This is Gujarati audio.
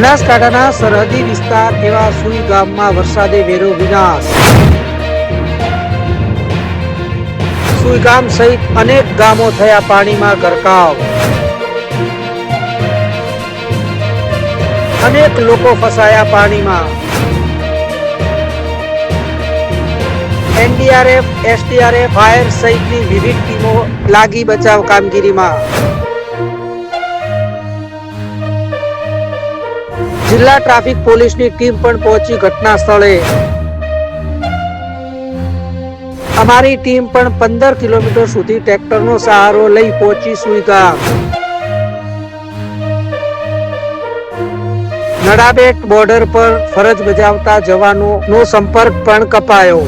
બનાસકાંઠાના સરહદી વિસ્તાર એવા સુઈ ગામમાં વરસાદે વેરો વિનાશ. સુઈ ગામ સહિત અનેક ગામો થયા પાણીમાં ગરકાવ. અનેક લોકો ફસાયા પાણીમાં. એનડીઆરએફ, એસડીઆરએફ, ફાયર સહિતની વિવિધ ટીમો લાગી બચાવ કામગીરીમાં. જિલ્લા ટ્રાફિક પોલીસની ટીમ પણ પહોંચી ઘટના સ્થળે. અમારી ટીમ પણ પંદર કિલોમીટર સુધી ટ્રેક્ટરનો સહારો લઈ પહોંચી સુઈગા નડાબેટ બોર્ડર પર ફરજ બજાવતા જવાનો નો સંપર્ક પણ કપાયો.